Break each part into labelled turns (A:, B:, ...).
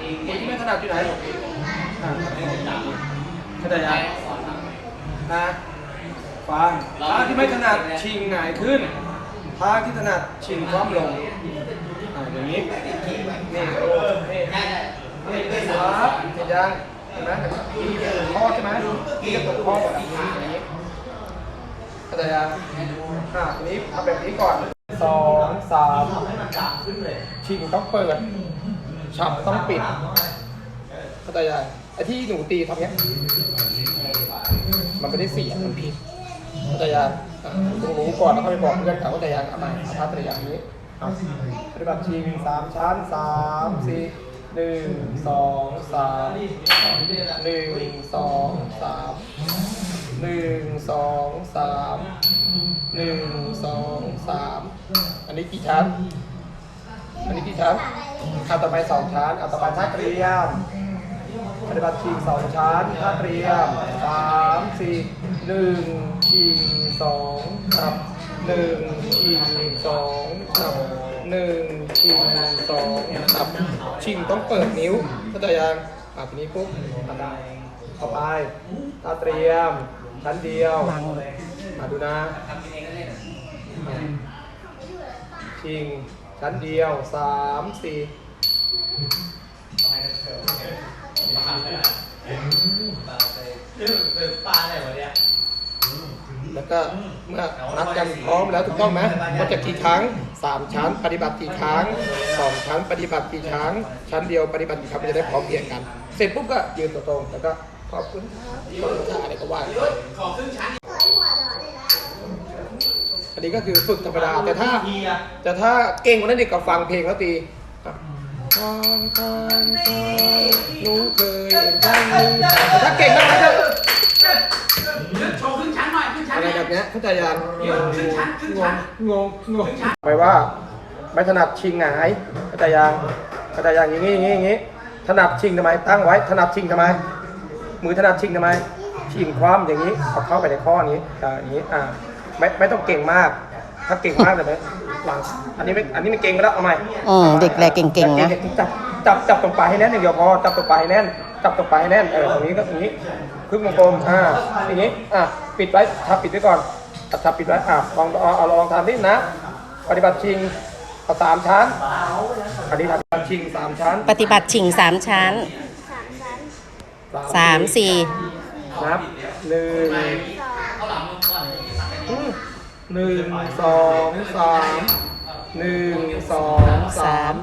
A: มือที่ไม่ถนัดอยู่ไหนอะเข้าใจยังนะฟังทางที่ไม่ถนัดชิงหงายขึ้นทางที่ถนัดชิงคว่ำลงอะอย่างนี้ นี่โอ้นี่นี่ครับเห็นยังเห็นไหมข้อใช่ไหมนี่ก็ตกข้อแบบนี้อย่างนี้เข้าใจยังอะทีนี้ทำแบบนี้ก่อนสองสามชิงต้องเปิด ฉับต้องปิดเข้าใจยังไอ้ที่หนูตีทำเนี้ย มันไม่ได้เสียงมันผิดเข้าใจยังอะต้องรู้ก่อนแล้วค่อยไปบอกเพื่อนเขาเข้าใจยังเอาใหม่เอาท่าตัวอย่างนี้เอาปฏิบัติชิงสามชั้นสามสี่หนึ่งสองสามหนึ่งสองสามหนึ่งสองสามหนึ่งสองสามอันนี้กี่ชั้น อันนี้กี่ชั้น ขั้นต่อไปสองชั้นเอาต่อไปท่าเตรียม ปฏิบัติชิงสองชั้นท่าเตรียมสามสี่หนึ่งชิงสองครับหนึ่งชิงสองครับหนึ่งชิงสองครับชิงต้องเปิดนิ้วเข้าใจยังอะทีนี้ปุ๊บอะได้ต่อไปท่าเตรียม ชั้นเดียวมาดูนะอะชิงชั้นเดียวสามสี่ แล้วก็เมื่อนัดกันพร้อมแล้วถูกต้องไหมว่าจะกี่ครั้งสามชั้นปฏิบัติกี่ครั้งสองชั้นปฏิบัติกี่ครั้งชั้นเดียวปฏิบัติกี่ครั้งมันจะได้พร้อมเพรียงกัน เสร็จปุ๊บก็ยืนตัวตรงแล้วก็ขอบคุณครับขอบคุณค่ะอะไรก็ว่าไปอันนี้ก็คือฝึกธรรมดาแต่ถ้าแต่ถ้าเก่งกว่านั้นอีกก็ฟังเพลงแล้วตีอะฟังฟังฟังหนูเคยเห็นท่านนี้แต่ถ้าเก่งมากๆก็
B: โชว์ขึ้นชั้นหน่อยขึ้นชั้น
A: อะไร
B: เนี่ย
A: แบบเนี้ยเข้าใจยัง
B: ขึ้นชั้นขึ้นชั้น
A: งงงงหมายว่าไม่ถนัดชิงหงายเข้าใจยังเข้าใจยังอย่างนี้อย่างนี้อย่างนี้ถนัดชิงทำไม ตั้งไว้ถนัดชิงทำไม มือถนัดชิงทำไม ชิงคว่ำอย่างนี้เอาเข้าไปในข้อนี้อ่าอย่างนี้อ่าไม่ไม่ต้องเก่งมาก ถ้าเก่งมากเลยไหมหลังอันนี้ไม่อันนี้ไม่เก่งไปแล้วเอาใหม่
C: อืมเด็กแรเก่งๆนะ
A: จับจับจับตรงปลายให้แน่นอย่างเดียวพอจับตรงปลายให้แน่น จับตรงปลายให้แน่นเออตรงนี้ก็ตรงนี้ครึ่งวงกลมอ่าอย่างนี้อะปิดไว้ทับปิดไว้ก่อนทับทับปิดไว้อะลองเอาเอาลองทำดินะ ปฏิบัติชิงเอาสามชั้นอันนี้ทำปฏิบัติชิงสามชั้น
C: ปฏิบัติชิงสามชั้นสามสี่
A: นับหนึ่งอืมหนึ่งสองสามหนึ่งสองสาม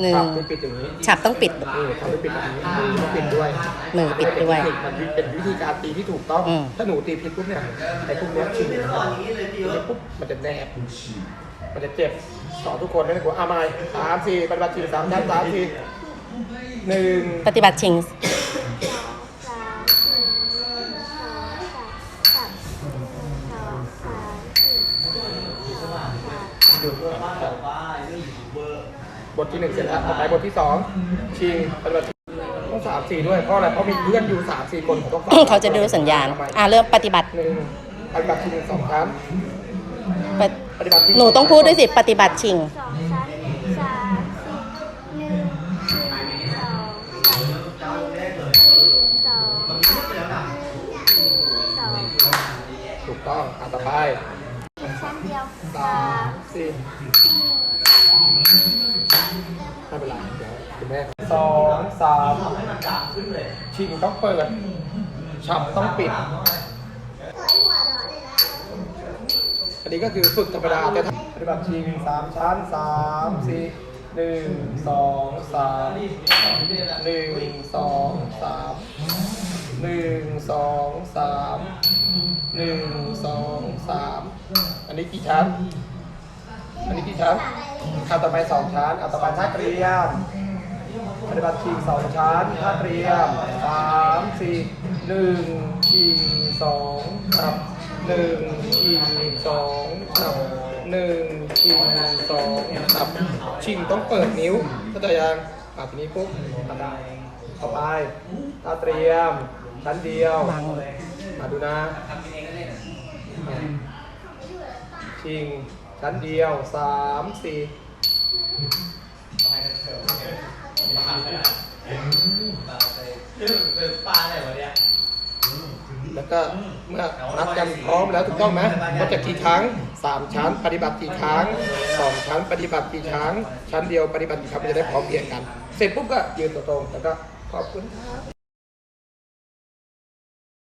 C: หนึ่ง
A: ทับปิดอย่างนี้
C: ฉับต้องปิด
A: เออทำให้ปิดแบบนี้มือต้องปิดด้วย
C: มือปิดด้วย
A: มันเป็นวิธีการตีที่ถูกต้อง
C: อืม
A: ถ้าหนูตีผิดปุ๊บเนี่ยไอ้พวกเนี้ยชิงนะครับตีปุ๊บมันจะแนบมันจะเจ็บสอนทุกคนไม่ต้องกลัวอะมาสามสี่ปฏิบัติชิงสามชั้นสามสี่หนึ่ง
C: ปฏิบัติชิง
A: บทที่หนึ่งเสร็จแล้วต่อไปบทที่สองชิงปฏิบัติชิงต้องสามสี่ด้วยเพราะอะไรเพราะมีเพื่อนอยู่สามสี่คนผมต้องฟัง
C: เขาจะดูสัญญาณ
A: ทำไม
C: อ่าเริ่มปฏิบัติ
A: หนึ่งปฏิบัติชิงสองชั้น
C: ปฏิ
A: ปฏิบัติชิง
C: หนูต้องพูดด้วยสิปฏิบัติชิง
D: สองชั้นสามสี่หนึ่งหนึ่งสองสามสองสอง
A: ถูกต้องอะต่อไป
D: ชั้นเดียว
A: สามสี่ ไม่เป็นไรเดี๋ยวคุณแม่สองสามชิงต้องเปิดฉับต้องปิด อันนี้ก็คือฝึกธรรมดาแต่ถ้าปฏิบัติชิงสามชั้นสามสี่หนึ่งสองสามหนึ่งสองสามหนึ่งสองสามหนึ่งสองสามอันนี้กี่ชั้น อันนี้กี่ชั้น ขั้นต่อไปสองชั้นเอาต่อไปท่าเตรียมปฏิบัติชิงสองชั้นท่าเตรียมสามสี่หนึ่งชิงสองครับหนึ่งชิงสองครับหนึ่งชิงสองครับชิงต้องเปิดนิ้วเข้าใจยังอะทีนี้ปุ๊บอะได้ต่อไปท่าเตรียมชั้นเดียวมาดูนะอะชิง ชั้นเดียวสามสี่ปลาอะไรวะเนี่ยแล้วก็เมื่อนัดกันพร้อมแล้วถูกต้องไหมมันจะกี่ครั้งสามชั้นปฏิบัติกี่ครั้งสองชั้นปฏิบัติกี่ครั้ง ชั้นเดียวปฏิบัติกี่ครั้งจะได้พร้อมเพียงกัน เสร็จปุ๊บก็ยืนตัวตรงแล้วก็ขอบคุณครับ